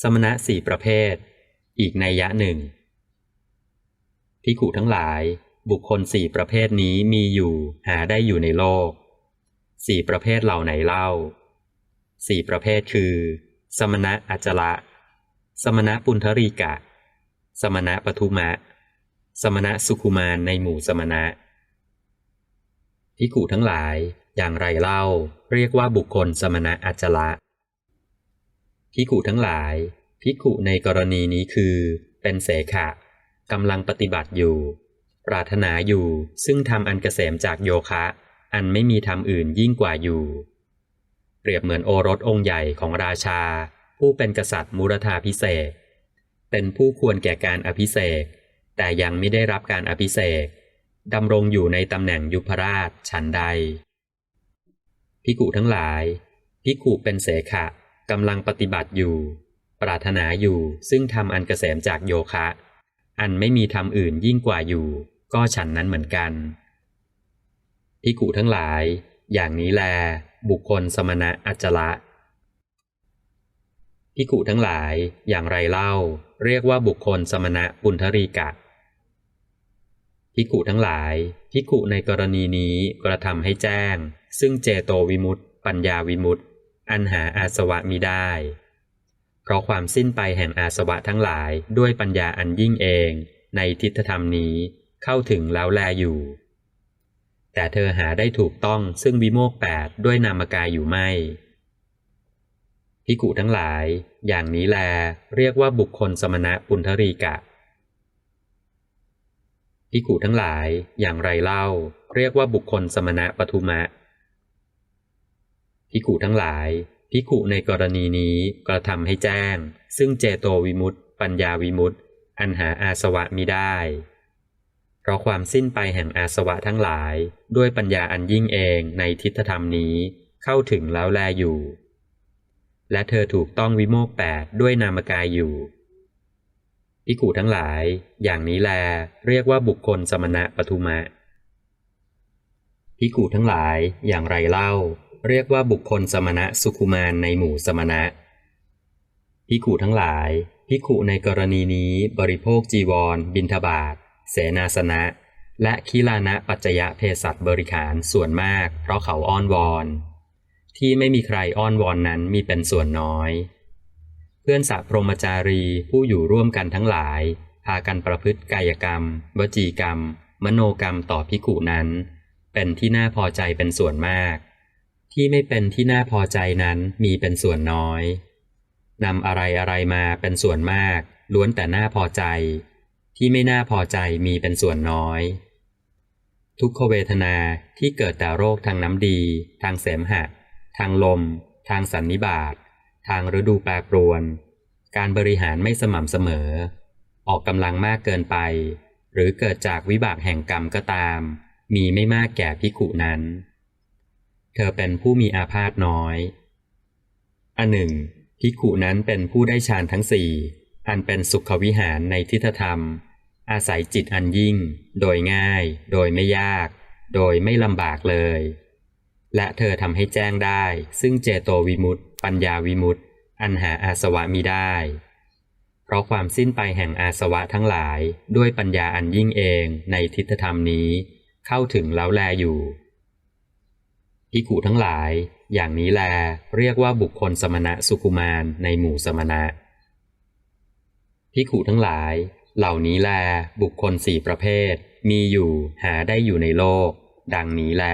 สมณะสี่ประเภท อีกในยะหนึ่งพิขุทั้งหลาย บุคคลสี่ประเภทนี้มีอยู่หาได้อยู่ในโลกสี่ประเภทเหล่าไหนเล่าสี่ประเภทคือ สมณะอัจละ สมณะปุณธรีกะ สมณะปทุมะ สมณะสุขุมารในหมู่สมณะพิขุทั้งหลายอย่างไรเล่า เรียกว่าบุคคลสมณะอัจจละ พิขุทั้งหลาย พิขุในกรณีนี้คือ เป็นเสขะกำลังปฏิบัติอยู่ ปรารถนาอยู่ซึ่งทำอันเกษมจากโยคะ อันไม่มีธรรมอื่นยิ่งกว่าอยู่ เปรียบเหมือนโอรสองค์ใหญ่ของราชา ผู้เป็นกษัตริย์มุรธาพิเศษ เป็นผู้ควรแก่การอภิเษกแต่ยังไม่ได้รับการอภิเษกดำรงอยู่ในตำแหน่งยุพราชฉันใดพิกุทั้งหลายพิกุเป็นเสขะ กำลังปฏิบัติอยู่ ปรารถนาอยู่ซึ่งทำอันเกษมจากโยคะ อันไม่มีธรรมอื่นยิ่งกว่าอยู่ ก็ฉันนั้นเหมือนกันพิกุทั้งหลาย อย่างนี้แล บุคคลสมณะอัจจละพิกุทั้งหลายอย่างไรเล่า เรียกว่าบุคคลสมณะปุณธรีกะพิกุทั้งหลายพิกุในกรณีนี้กระทำให้แจ้ง ซึ่งเจโตวิมุตติปัญญาวิมุตติ อันหาอาสวะมิได้ เพราะความสิ้นไปแห่งอาสวะทั้งหลายด้วยปัญญาอันยิ่งเองในทิฏฐธรรมนี้เข้าถึงแล้วแลอยู่ แต่เธอหาได้ถูกต้องซึ่งวิโมกแปดด้วยนามกายอยู่ไม่พิกุทั้งหลาย อย่างนี้แลเรียกว่าบุคคลสมณะปุณธรีกะพิกุทั้งหลายอย่างไรเล่า เรียกว่าบุคคลสมณะปทุมะ พิกุทั้งหลายพิกุในกรณีนี้กระทำให้แจ้ง ซึ่งเจโตวิมุตติปัญญาวิมุตติอันหาอาสวะมิได้ เพราะความสิ้นไปแห่งอาสวะทั้งหลาย ด้วยปัญญาอันยิ่งเองในทิฏฐธรรมนี้เข้าถึงแล้วแลอยู่ และเธอถูกต้องวิโมกแปดด้วยนามกายอยู่พิกูทั้งหลาย อย่างนี้แล เรียกว่าบุคคลสมณะปทุมะพิกูทั้งหลายอย่างไรเล่า เรียกว่าบุคคลสมณะสุขุมารในหมู่สมณะพิกูทั้งหลายพิกุในกรณีนี้บริโภคจีวร บินทบาทเสนาสนะ และคิลานะปัจจยะเพศัตบริขารส่วนมาก เพราะเขาอ้อนวอน ที่ไม่มีใครอ้อนวอนนั้นมีเป็นส่วนน้อย เพื่อนสะพรหมจารีผู้อยู่ร่วมกันทั้งหลาย พากันประพฤติกายกรรม วจีกรรม มโนกรรมต่อพิกุนั้น เป็นที่น่าพอใจเป็นส่วนมาก ที่ไม่เป็นที่น่าพอใจนั้นมีเป็นส่วนน้อยนำอะไรอะไรมาเป็นส่วนมาก ล้วนแต่น่าพอใจ ที่ไม่น่าพอใจมีเป็นส่วนน้อย ทุกขเวทนาที่เกิดแต่โรคทางน้ำดี ทางเสมหะ ทางลม ทางสันนิบาตทางฤดูแปรปรวน การบริหารไม่สม่ำเสมอ ออกกำลังมากเกินไป หรือเกิดจากวิบากแห่งกรรมก็ตาม มีไม่มากแก่พิขุนั้น เธอเป็นผู้มีอาพาธน้อย อันหนึ่งพิขุนั้นเป็นผู้ได้ฌานทั้งสี่อันเป็นสุขวิหารในทิฏฐธรรม อาศัยจิตอันยิ่ง โดยง่าย โดยไม่ยาก โดยไม่ลำบากเลย และเธอทำให้แจ้งได้ ซึ่งเจโตวิมุตตปัญญาวิมุตติอันหาอาสวะมิได้ เพราะความสิ้นไปแห่งอาสวะทั้งหลาย ด้วยปัญญาอันยิ่งเองในทิฏฐธรรมนี้ เข้าถึงแล้วแลอยู่ พิขุทั้งหลาย อย่างนี้แล เรียกว่าบุคคลสมณะสุกุมารในหมู่สมณะพิขุทั้งหลาย เหล่านี้แล บุคคลสี่ประเภท มีอยู่หาได้อยู่ในโลก ดังนี้แล